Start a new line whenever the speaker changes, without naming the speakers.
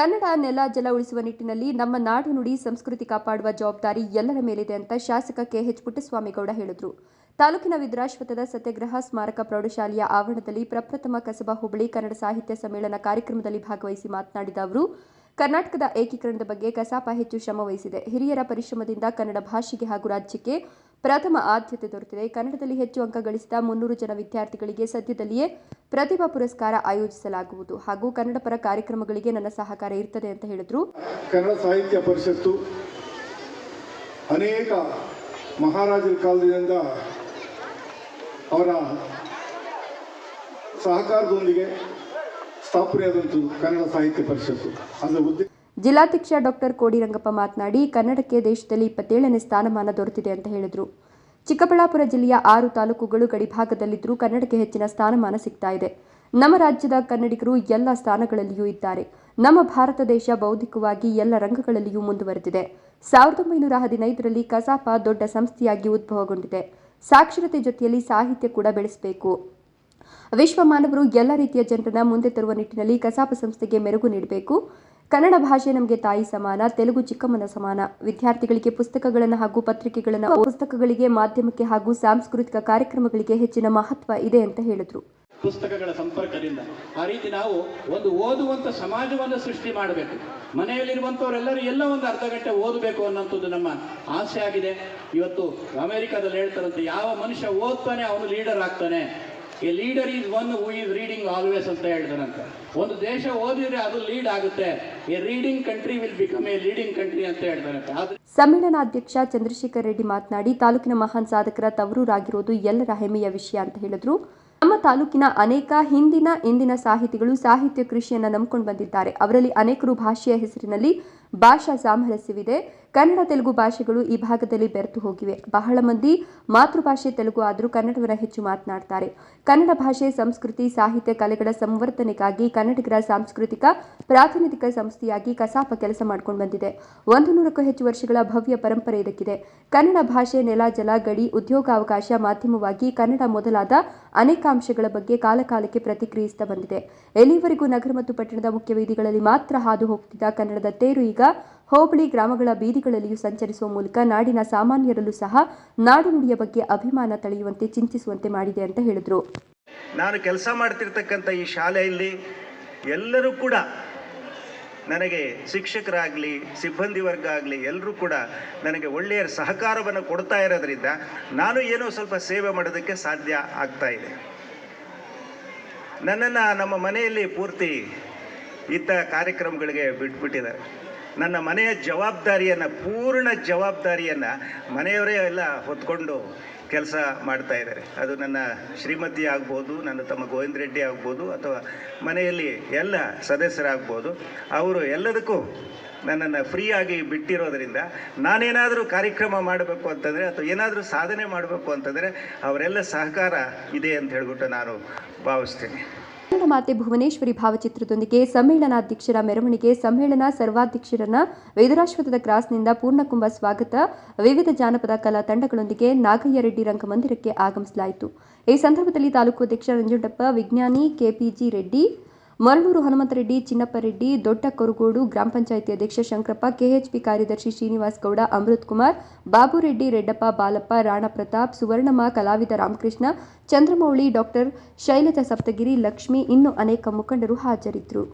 ಕನ್ನಡ ನೆಲ ಜಲ ಉಳಿಸುವ ನಿಟ್ಟಿನಲ್ಲಿ ನಮ್ಮ ನಾಡು ನುಡಿ ಸಂಸ್ಕೃತಿ ಕಾಪಾಡುವ ಜವಾಬ್ದಾರಿ ಎಲ್ಲರ ಮೇಲಿದೆ ಅಂತ ಶಾಸಕ ಕೆಎಚ್ ಪುಟ್ಟಸ್ವಾಮಿಗೌಡ ಹೇಳಿದರು. ತಾಲೂಕಿನ ವಿದ್ರಾಶ್ವತದ ಸತ್ಯಾಗ್ರಹ ಸ್ಮಾರಕ ಪ್ರೌಢಶಾಲೆಯ ಆವರಣದಲ್ಲಿ ಪ್ರಪ್ರಥಮ ಕಸಬಾ ಹುಬ್ಬಳ್ಳಿ ಕನ್ನಡ ಸಾಹಿತ್ಯ ಸಮ್ಮೇಳನ ಕಾರ್ಯಕ್ರಮದಲ್ಲಿ ಭಾಗವಹಿಸಿ ಮಾತನಾಡಿದ ಅವರು, ಕರ್ನಾಟಕದ ಏಕೀಕರಣದ ಬಗ್ಗೆ ಕಸಾಪ ಹೆಚ್ಚು ಶ್ರಮವಹಿಸಿದೆ. ಹಿರಿಯರ ಪರಿಶ್ರಮದಿಂದ ಕನ್ನಡ ಭಾಷೆಗೆ ಹಾಗೂ ರಾಜ್ಯಕ್ಕೆ ಪ್ರಥಮ ಆದ್ಯತೆ ದೊರೆತಿದೆ. ಕನ್ನಡದಲ್ಲಿ ಹೆಚ್ಚು ಅಂಕ ಗಳಿಸಿದ ಮುನ್ನೂರು ಜನ ವಿದ್ಯಾರ್ಥಿಗಳಿಗೆ ಸದ್ಯದಲ್ಲಿಯೇ ಪ್ರತಿಭಾ ಪುರಸ್ಕಾರ ಆಯೋಜಿಸಲಾಗುವುದು. ಹಾಗೂ ಕನ್ನಡ ಪರ ಕಾರ್ಯಕ್ರಮಗಳಿಗೆ ನನ್ನ ಸಹಕಾರ ಇರ್ತದೆ ಅಂತ ಹೇಳಿದ್ರು.
ಕನ್ನಡ ಸಾಹಿತ್ಯ ಪರಿಷತ್ತು ಅನೇಕ ಮಹಾರಾಜರ ಕಾಲದಿಂದ ಅವರ ಸಹಕಾರದೊಂದಿಗೆ ಸ್ಥಾಪನೆಯಾದಂಥ ಕನ್ನಡ ಸಾಹಿತ್ಯ ಪರಿಷತ್ತು. ಅದರ ಉದ್ದೇಶ
ಜಿಲ್ಲಾಧ್ಯಕ್ಷ ಡಾಕ್ಟರ್ ಕೋಡಿರಂಗಪ್ಪ ಮಾತನಾಡಿ, ಕನ್ನಡಕ್ಕೆ ದೇಶದಲ್ಲಿ ಇಪ್ಪತ್ತೇಳನೇ ಸ್ಥಾನಮಾನ ದೊರೆತಿದೆ ಅಂತ ಹೇಳಿದರು. ಚಿಕ್ಕಬಳ್ಳಾಪುರ ಜಿಲ್ಲೆಯ ಆರು ತಾಲೂಕುಗಳು ಗಡಿಭಾಗದಲ್ಲಿದ್ದರೂ ಕನ್ನಡಕ್ಕೆ ಹೆಚ್ಚಿನ ಸ್ಥಾನಮಾನ ಸಿಗ್ತಾ ಇದೆ. ನಮ್ಮ ರಾಜ್ಯದ ಕನ್ನಡಿಗರು ಎಲ್ಲ ಸ್ಥಾನಗಳಲ್ಲಿಯೂ ಇದ್ದಾರೆ. ನಮ್ಮ ಭಾರತ ದೇಶ ಬೌದ್ಧಿಕವಾಗಿ ಎಲ್ಲ ರಂಗಗಳಲ್ಲಿಯೂ ಮುಂದುವರೆದಿದೆ. ಸಾವಿರದ ಒಂಬೈನೂರ ಹದಿನೈದರಲ್ಲಿ ಕಸಾಪ ದೊಡ್ಡ ಸಂಸ್ಥೆಯಾಗಿ ಉದ್ಭವಗೊಂಡಿದೆ. ಸಾಕ್ಷರತೆ ಜೊತೆಯಲ್ಲಿ ಸಾಹಿತ್ಯ ಕೂಡ ಬೆಳೆಸಬೇಕು. ವಿಶ್ವ ಮಾನವರು ಎಲ್ಲ ರೀತಿಯ ಜನರನ್ನ ಮುಂದೆ ತರುವ ನಿಟ್ಟಿನಲ್ಲಿ ಕಸಾಪ ಸಂಸ್ಥೆಗೆ ಮೆರುಗು ನೀಡಬೇಕು. ಕನ್ನಡ ಭಾಷೆ ನಮಗೆ ತಾಯಿ ಸಮಾನ, ತೆಲುಗು ಚಿಕ್ಕಮ್ಮನ ಸಮಾನ. ವಿದ್ಯಾರ್ಥಿಗಳಿಗೆ ಪುಸ್ತಕಗಳನ್ನು ಹಾಗೂ ಪತ್ರಿಕೆಗಳನ್ನು, ಪುಸ್ತಕಗಳಿಗೆ, ಮಾಧ್ಯಮಕ್ಕೆ ಹಾಗೂ ಸಾಂಸ್ಕೃತಿಕ ಕಾರ್ಯಕ್ರಮಗಳಿಗೆ ಹೆಚ್ಚಿನ ಮಹತ್ವ ಇದೆ ಅಂತ ಹೇಳಿದರು.
ಪುಸ್ತಕಗಳ ಸಂಪರ್ಕದಿಂದ ಆ ರೀತಿ ನಾವು ಒಂದು ಓದುವಂತ ಸಮಾಜವನ್ನು ಸೃಷ್ಟಿ ಮಾಡಬೇಕು. ಮನೆಯಲ್ಲಿರುವಂಥವರೆಲ್ಲರೂ ಎಲ್ಲ ಒಂದು ಅರ್ಧ ಗಂಟೆ ಓದಬೇಕು ಅನ್ನೋಂಥದ್ದು ನಮ್ಮ ಆಸೆ ಆಗಿದೆ. ಇವತ್ತು ಅಮೆರಿಕದಲ್ಲಿ ಹೇಳ್ತಾರಂತೆ, ಯಾವ ಮನುಷ್ಯ ಓದ್ತಾನೆ ಅವನು ಲೀಡರ್ ಆಗ್ತಾನೆ. A leader is one who is reading always ಅಂತ ಹೇಳ್ತಾರಂತೆ ಒಂದು ದೇಶ ಓದಿದ್ರೆ ಅದು ಲೀಡ್ ಆಗುತ್ತೆ. A reading country will become a leading country ಅಂತ ಹೇಳ್ತಾರಂತೆ ಆದ್ರೆ
ಸಮ್ಮೇಳನಾಧ್ಯಕ್ಷ ಚಂದ್ರಶೇಖರ್ ರೆಡ್ಡಿ ಮಾತನಾಡಿ, ತಾಲೂಕಿನ ಮಹಾನ್ ಸಾಧಕರ ತವರೂರಾಗಿರೋದು ಎಲ್ಲರ ಹೆಮ್ಮೆಯ ವಿಷಯ ಅಂತ ಹೇಳಿದ್ರು. ನಮ್ಮ ತಾಲೂಕಿನ ಅನೇಕ ಹಿಂದಿನ, ಇಂದಿನ ಸಾಹಿತಿಗಳು ಸಾಹಿತ್ಯ ಕೃಷಿಯನ್ನ ನಂಬಿಕೊಂಡು ಬಂದಿದ್ದಾರೆ. ಅವರಲ್ಲಿ ಅನೇಕರು ಭಾಷೆಯ ಹೆಸರಿನಲ್ಲಿ ಭಾಷಾ ಸಾಮರಸ್ಯವಿದೆ. ಕನ್ನಡ, ತೆಲುಗು ಭಾಷೆಗಳು ಈ ಭಾಗದಲ್ಲಿ ಬೆರೆತು ಹೋಗಿವೆ. ಬಹಳ ಮಂದಿ ಮಾತೃಭಾಷೆ, ತೆಲುಗು ಆದರೂ ಕನ್ನಡವನ್ನು ಹೆಚ್ಚು ಮಾತನಾಡ್ತಾರೆ. ಕನ್ನಡ ಭಾಷೆ, ಸಂಸ್ಕೃತಿ, ಸಾಹಿತ್ಯ, ಕಲೆಗಳ ಸಂವರ್ಧನೆಗಾಗಿ ಕನ್ನಡಿಗರ ಸಾಂಸ್ಕೃತಿಕ, ಪ್ರಾತಿನಿಧಿಕ ಸಂಸ್ಥೆಯಾಗಿ ಕಸಾಪ ಕೆಲಸ ಮಾಡ್ಕೊಂಡು ಬಂದಿದೆ. ಒಂದು ನೂರಕ್ಕೂ ಹೆಚ್ಚು ವರ್ಷಗಳ ಭವ್ಯ ಪರಂಪರೆ ಇದಕ್ಕಿದೆ. ಕನ್ನಡ ಭಾಷೆ, ನೆಲ, ಜಲ, ಗಡಿ, ಉದ್ಯೋಗಾವಕಾಶ ಮಾಧ್ಯಮವಾಗಿ ಕನ್ನಡ ಮೊದಲಾದ ಅನೇಕ ಅಂಶಗಳ ಬಗ್ಗೆ ಕಾಲಕಾಲಕ್ಕೆ ಪ್ರತಿಕ್ರಿಯಿಸುತ್ತಾ ಬಂದಿದೆ. ಎಲ್ಲಿವರೆಗೂ ನಗರ ಮತ್ತು ಪಟ್ಟಣದ ಮುಖ್ಯ ಬೀದಿಗಳಲ್ಲಿ ಮಾತ್ರ ಹಾದು ಹೋಗ್ತಿದ್ದ ಕನ್ನಡದ ತೇರು ಈಗ ಹೋಬಳಿ ಗ್ರಾಮಗಳ ಬೀದಿಗಳಲ್ಲಿಯೂ ಸಂಚರಿಸುವ ಮೂಲಕ ನಾಡಿನ ಸಾಮಾನ್ಯರಲ್ಲೂ ಸಹ ನಾಡು ನುಡಿಯ ಬಗ್ಗೆ ಅಭಿಮಾನ ತಳೆಯುವಂತೆ ಚಿಂತಿಸುವಂತೆ ಮಾಡಿದೆ ಅಂತ ಹೇಳಿದರು.
ನಾನು ಕೆಲಸ ಮಾಡ್ತಿರ್ತಕ್ಕಂಥ ಈ ಶಾಲೆಯಲ್ಲಿ ಎಲ್ಲರೂ ಕೂಡ ನನಗೆ ಶಿಕ್ಷಕರಾಗಲಿ, ಸಿಬ್ಬಂದಿ ವರ್ಗ ಆಗಲಿ, ಎಲ್ಲರೂ ಕೂಡ ನನಗೆ ಒಳ್ಳೆಯ ಸಹಕಾರವನ್ನು ಕೊಡ್ತಾ ಇರೋದ್ರಿಂದ ನಾನು ಏನೋ ಸ್ವಲ್ಪ ಸೇವೆ ಮಾಡೋದಕ್ಕೆ ಸಾಧ್ಯ ಆಗ್ತಾ ಇದೆ. ನನ್ನನ್ನು ನಮ್ಮ ಮನೆಯಲ್ಲಿ ಪೂರ್ತಿ ಇತ್ತ ಕಾರ್ಯಕ್ರಮಗಳಿಗೆ ಬಿಟ್ಬಿಟ್ಟಿದ್ದಾರೆ. ನನ್ನ ಮನೆಯ ಜವಾಬ್ದಾರಿಯನ್ನು, ಪೂರ್ಣ ಜವಾಬ್ದಾರಿಯನ್ನು ಮನೆಯವರೇ ಎಲ್ಲ ಹೊತ್ಕೊಂಡು ಕೆಲಸ ಮಾಡ್ತಾ ಇದ್ದಾರೆ. ಅದು ನನ್ನ ಶ್ರೀಮತಿ ಆಗ್ಬೋದು, ನನ್ನ ತಮ್ಮ ಗೋವಿಂದ ರೆಡ್ಡಿ ಆಗ್ಬೋದು, ಅಥವಾ ಮನೆಯಲ್ಲಿ ಎಲ್ಲ ಸದಸ್ಯರಾಗ್ಬೋದು. ಅವರು ಎಲ್ಲದಕ್ಕೂ ನನ್ನನ್ನು ಫ್ರೀಯಾಗಿ ಬಿಟ್ಟಿರೋದರಿಂದ ನಾನೇನಾದರೂ ಕಾರ್ಯಕ್ರಮ ಮಾಡಬೇಕು ಅಂತಂದರೆ, ಅಥವಾ ಏನಾದರೂ ಸಾಧನೆ ಮಾಡಬೇಕು ಅಂತಂದರೆ, ಅವರೆಲ್ಲ ಸಹಕಾರ ಇದೆ ಅಂತ ಹೇಳ್ಬಿಟ್ಟು ನಾನು ಭಾವಿಸ್ತೀನಿ.
ಮಾತೆ ಭುವನೇಶ್ವರಿ ಭಾವಚಿತ್ರದೊಂದಿಗೆ ಸಮ್ಮೇಳನಾಧ್ಯಕ್ಷರ ಮೆರವಣಿಗೆ, ಸಮ್ಮೇಳನ ಸರ್ವಾಧ್ಯಕ್ಷರನ್ನ ವೇದರಾಶ್ವತದ ಕ್ರಾಸ್ನಿಂದ ಪೂರ್ಣಕುಂಭ ಸ್ವಾಗತ. ವಿವಿಧ ಜಾನಪದ ಕಲಾ ತಂಡಗಳೊಂದಿಗೆ ನಾಗಯ್ಯ ರೆಡ್ಡಿ ರಂಗಮಂದಿರಕ್ಕೆ ಆಗಮಿಸಲಾಯಿತು. ಈ ಸಂದರ್ಭದಲ್ಲಿ ತಾಲೂಕು ಅಧ್ಯಕ್ಷ ನಂಜುಂಡಪ್ಪ, ವಿಜ್ಞಾನಿ ಕೆಪಿಜಿ ರೆಡ್ಡಿ ಮರಳೂರು ಹನುಮಂತರೆಡ್ಡಿ ಚಿನ್ನಪ್ಪರೆಡ್ಡಿ ದೊಡ್ಡ ಕೊರಗೋಡು ಗ್ರಾಮ ಪಂಚಾಯಿತಿ ಅಧ್ಯಕ್ಷ ಶಂಕರಪ್ಪ, ಕೆಎಚ್ಪಿ ಕಾರ್ಯದರ್ಶಿ ಶ್ರೀನಿವಾಸ್ ಗೌಡ, ಅಮೃತ್ ಕುಮಾರ್ ಬಾಬುರೆಡ್ಡಿ ರೆಡ್ಡಪ್ಪ ಬಾಲಪ್ಪ, ರಾಣಾ ಪ್ರತಾಪ್, ಸುವರ್ಣಮ್ಮ, ಕಲಾವಿದ ರಾಮಕೃಷ್ಣ, ಚಂದ್ರಮೌಳಿ ಡಾಕ್ಟರ್ ಶೈಲಜಾ ಸಪ್ತಗಿರಿ, ಲಕ್ಷ್ಮಿ ಇನ್ನೂ ಅನೇಕ ಮುಖಂಡರು ಹಾಜರಿದ್ದರು.